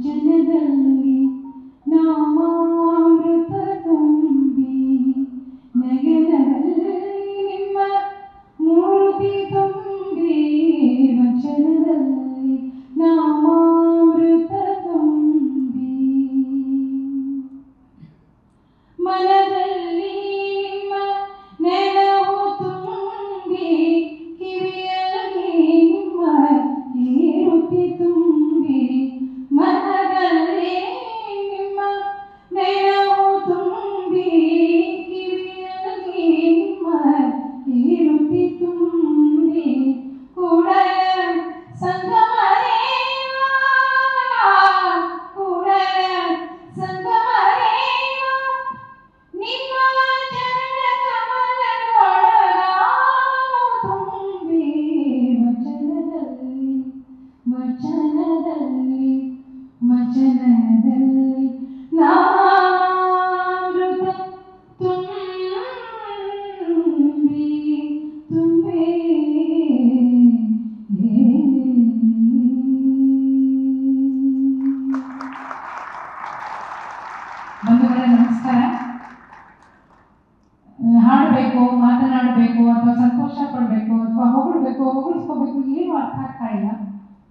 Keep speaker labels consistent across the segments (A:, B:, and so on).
A: ವಚನದಲ್ಲಿ ನಾಮಾಮೃತ ತುಂಬಿ ನಯನದಲ್ಲಿ ನಿಮ್ಮ ಮೂರ್ತಿ ತುಂಬಿ ವಚನದಲ್ಲಿ ನಾಮಾಮೃತ ತುಂಬಿ ಮನದಲ್ಲಿ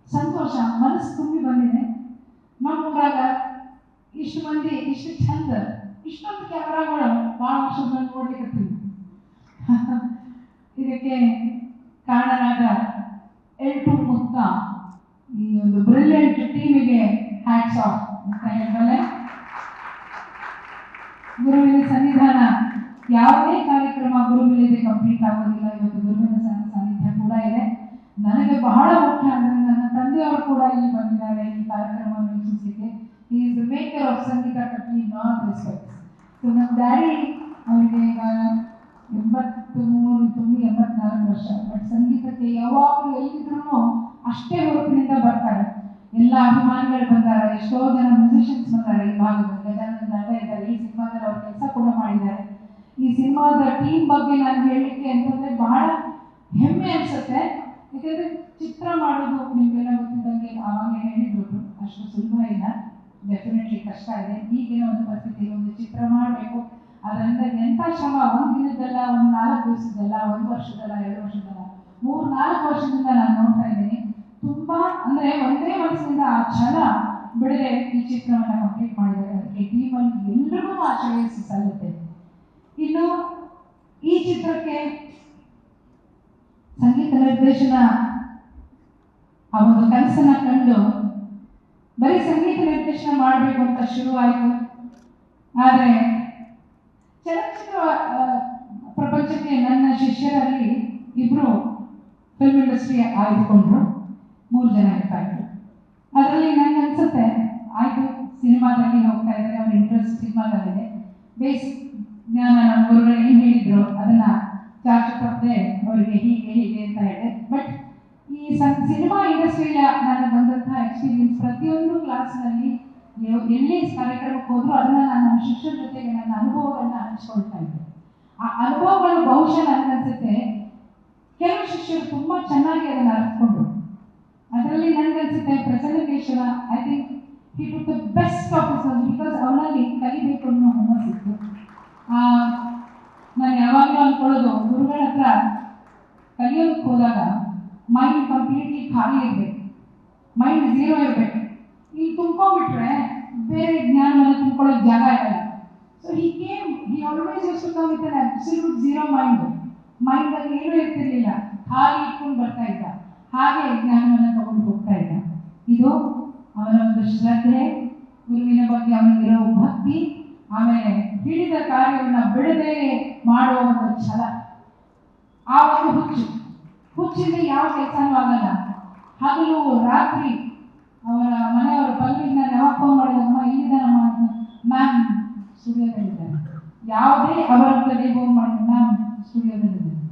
A: ಸಂತೋಷ ಮನಸ್ಸು ತುಂಬಿ ಬಂದಿದೆ ನಮ್ಮ ಊರಾಗ ಇಷ್ಟು ಮಂದಿ, ಇಷ್ಟು ಚಂದ, ಇಷ್ಟೊಂದು ಕ್ಯಾಮ್ರಾಗಳು ಭಾಳ ವರ್ಷದ ನೋಡ್ಲಿಕ್ಕೆ ಇದಕ್ಕೆ ಕಾರಣನಾದ ಎಂಟು ಮುತ್ತ ಈ ಒಂದು ಬ್ರಿಲಿಯಂಟ್ ಟೀಮಿಗೆ ಹ್ಯಾಟ್ಸ್ ಆಫ್ ಅಂತ ಹೇಳಬಲ್ಲೆ. ಗುರುವಿನ ಸನ್ನಿಧಾನ ಯಾವುದೇ ಕಾರ್ಯಕ್ರಮ ಗುರುವಿಲ್ಲದೆ ಕಂಪ್ಲೀಟ್ ಆಗೋದಿಲ್ಲ. ಇವತ್ತು ಗುರುವಿನ ಸನ್ನಿಧಾನ ಕೂಡ ಇದೆ. ನನಗೆ ಬಹಳ ಮುಖ್ಯ ನನ್ನ ತಂದೆಯವರು ಕೂಡ ಇಲ್ಲಿ ಬಂದಿದ್ದಾರೆ, ಈ ಕಾರ್ಯಕ್ರಮವನ್ನು ವೀಕ್ಷಿಸಲಿಕ್ಕೆ ಈ ಇಸ್ ದ ಮೇಕರ್ ಆಫ್ ಸಂಗೀತ ಕಟ್ಟಿ ನಾಟ್ ರೆಸ್ಪೆಕ್ಟ್ ಸೊ ನಮ್ಮ ಡ್ಯಾಡಿ ಅವರಿಗೆ ಈಗ ಎಂಬತ್ತು ಮೂರು ತುಂಬಿ ಎಂಬತ್ನಾಲ್ಕು ವರ್ಷ. ಬಟ್ ಸಂಗೀತಕ್ಕೆ ಯಾವಾಗಲೂ ಎಲ್ಲಿದ್ರೂ ಅಷ್ಟೇ ಹುರುಪಿನಿಂದ ಬರ್ತಾರೆ. ಎಲ್ಲ ಅಭಿಮಾನಿಗಳು ಬಂದಾರೆ, ಎಷ್ಟೋ ಜನ ಮ್ಯೂಸಿಷಿಯನ್ಸ್ ಬಂದಾರೆ ಈ ಭಾಗದಲ್ಲಿ. ಗಜಾನಂದ ದಾದ ಇದ್ದಾರೆ. ಈ ಸಿನಿಮಾದಲ್ಲಿ ಅವ್ರ ಕೆಲಸ ಕೂಡ ಮಾಡಿದ್ದಾರೆ. ಈ ಸಿನಿಮಾದ ಟೀಮ್ ಬಗ್ಗೆ ನಾನು ಹೇಳಲಿಕ್ಕೆ ಅಂತಂದ್ರೆ ಬಹಳ ಹೆಮ್ಮೆ ಅನ್ಸುತ್ತೆ. ಯಾಕಂದ್ರೆ ಚಿತ್ರ ಮಾಡೋದು ನಿಮ್ಗೆಲ್ಲ ಗೊತ್ತಿದ್ದಂಗೆ ಆವಾಗ ಹೇಳಿದ್ರು. ಅಷ್ಟು ಸುಲಭ ಇಲ್ಲ. ಡೆಫಿನೆಟ್ಲಿ ಕಷ್ಟ ಇದೆ. ಈಗಿನ ಒಂದು ಪರಿಸ್ಥಿತಿ ಒಂದು ಚಿತ್ರ ಮಾಡಬೇಕು. ಅದರಿಂದ ಎಂಥ ಶ್ರಮ? ಒಂದು ದಿನದಲ್ಲ ಒಂದು ನಾಲ್ಕು ದಿವಸದಲ್ಲ ಒಂದು ವರ್ಷದಲ್ಲ ಎರಡು ವರ್ಷದಲ್ಲ ಮೂರು, ನಾಲ್ಕು ವರ್ಷದಿಂದ ನಾನು ನೋಡ್ತಾ ಇದ್ದೀನಿ. ತುಂಬಾ ಅಂದ್ರೆ ಒಂದೇ ವರ್ಷದಿಂದ ಆ ಛಲ ಬಿಡದೆ ಈ ಚಿತ್ರವನ್ನ ಕಂಪ್ಲೀಟ್ ಮಾಡಿದ್ದಾರೆ. ಅದಕ್ಕೆ ಟೀಮಲ್ಲಿ ಎಲ್ರಿಗೂ ಆಶ್ರಯಿಸಿ ಸಲ್ಲುತ್ತೆ ಇನ್ನು ಈ ಚಿತ್ರಕ್ಕೆ ಸಂಗೀತ ನಿರ್ದೇಶನ ಆ ಒಂದು ಕನಸನ್ನ ಕಂಡು ಬರೀ ಸಂಗೀತ ನಿರ್ದೇಶನ ಮಾಡಬೇಕು ಅಂತ ಶುರುವಾಯಿತು. ಆದರೆ ಚಲನಚಿತ್ರ ಪ್ರಪಂಚಕ್ಕೆ ನನ್ನ ಶಿಷ್ಯರಲ್ಲಿ ಇಬ್ಬರು ಫಿಲ್ಮ್ ಇಂಡಸ್ಟ್ರಿ ಆಯ್ದುಕೊಂಡ್ರು. ಮೂರು ಜನ ಇರ್ತಾಯಿದ್ರು ಅದರಲ್ಲಿ ನನಗೆ ಅನ್ಸುತ್ತೆ, ಆಯಿತು, ಸಿನಿಮಾದಲ್ಲಿ ಹೋಗ್ತಾ ಇದ್ದಾರೆ, ಅವ್ರ ಇಂಟ್ರೆಸ್ಟ್ ಸಿನಿಮಾದಲ್ಲಿದೆ. ಬೇಸ್, ಜ್ಞಾನ ನಮ್ಮ ಗುರುಗಳು ಏನು ಹೇಳಿದ್ರು, ಅದನ್ನ ಚಾಚು ಕೊಟ್ಟರೆ ಅವರಿಗೆ ಹೀಗೆ ಹೀಗೆ ಅಂತ ಹೇಳಿದೆ ಬಟ್ ಈ ಸನ್ ಸಿನಿಮಾ ಇಂಡಸ್ಟ್ರಿಯ ನಾನು ಬಂದಂತಹ ಎಕ್ಸ್ಪೀರಿಯನ್ಸ್ ಪ್ರತಿಯೊಂದು ಕ್ಲಾಸ್ನಲ್ಲಿ ಎಲ್ಲಿ ಕಾರ್ಯಕ್ರಮಕ್ಕೆ ಹೋದ್ರು ಅದನ್ನ ನಾನು ಶಿಕ್ಷಣ ಜೊತೆಗೆ ನನ್ನ ಅನುಭವಗಳನ್ನ ಹಂಚ್ಕೊಳ್ತಾ ಇದ್ದೆ. ಆ ಅನುಭವಗಳು ಬಹುಶಃ ನನಗನ್ಸುತ್ತೆ ಕೆಲವು ಶಿಷ್ಯರು ತುಂಬಾ ಚೆನ್ನಾಗಿ ಅದನ್ನ ಅರ್ಥಕೊಂಡ್ರು ಅದರಲ್ಲಿ ನನಗನ್ಸುತ್ತೆ Prasannakeshwara I think he took the best of because ಅವನಲ್ಲಿ ಕಲಿಬೇಕು ಅನ್ನೋ ಹುಮ್ಮಸ್ಸಿತ್ತು ಆ, ನಾನು ಯಾವಾಗಲೂ ಅನ್ಕೊಳ್ಳೋದು ಗುರುಗಳ ಹತ್ರ ಕಲಿಯೋದಕ್ಕೆ ಹೋದಾಗ ಮೈಂಡ್ ಕಂಪ್ಲೀಟ್ಲಿ ಖಾಲಿ ಇರಬೇಕು. ಮೈಂಡ್ ಝೀರೋ ಇರಬೇಕು. ಇಲ್ಲಿ ತುಂಬ್ಕೊಂಡ್ಬಿಟ್ರೆ ಬೇರೆ ಜ್ಞಾನವನ್ನು ತುಂಬ್ಕೊಳ್ಳೋಕೆ ಜಾಗ ಇರಲ್ಲ. So he came he always use come with an absolute zero mind mind ಅಲ್ಲಿ ಏನೂ ಇರ್ತಿರ್ಲಿಲ್ಲ. ಖಾಲಿ ಇಟ್ಕೊಂಡು ಬರ್ತಾ ಇದ್ದ. ಹಾಗೆ ಜ್ಞಾನವನ್ನು ತಗೊಂಡು ಹೋಗ್ತಾ ಇದ್ದ. ಇದು ಅವನ ಒಂದು ಶ್ರದ್ಧೆ, ಗುರುವಿನ ಬಗ್ಗೆ ಅವನಿಗಿರೋ ಭಕ್ತಿ, ಆಮೇಲೆ ಹಿಡಿದ ಕಾರ್ಯವನ್ನು ಬಿಡದೆ ಮಾಡುವ ಒಂದು ಛಲ. ಆ ಒಂದು ಹುಚ್ಚು. ಹುಚ್ಚಿದ್ರೆ ಯಾವ ಕೆಲಸನೂ ಆಗಲ್ಲ. ಹಗಲು, ರಾತ್ರಿ ಅವರ ಮನೆಯವರ ಪಲ್ವಿಗೆ ನಾನು ಯಾವಾಗ ಫೋನ್ ಮಾಡಿದಮ್ಮ ಇಲ್ಲಿದ್ದಾನಮ್ಮ ಮ್ಯಾಮ್ ಸ್ಟುಡಿಯೋದಲ್ಲಿದ್ದಾರೆ ಯಾವುದೇ ಅವರ ಫೋನ್ ಮಾಡಿದ ಮ್ಯಾಮ್ ಸ್ಟುಡಿಯೋದಲ್ಲಿದ್ದಾರೆ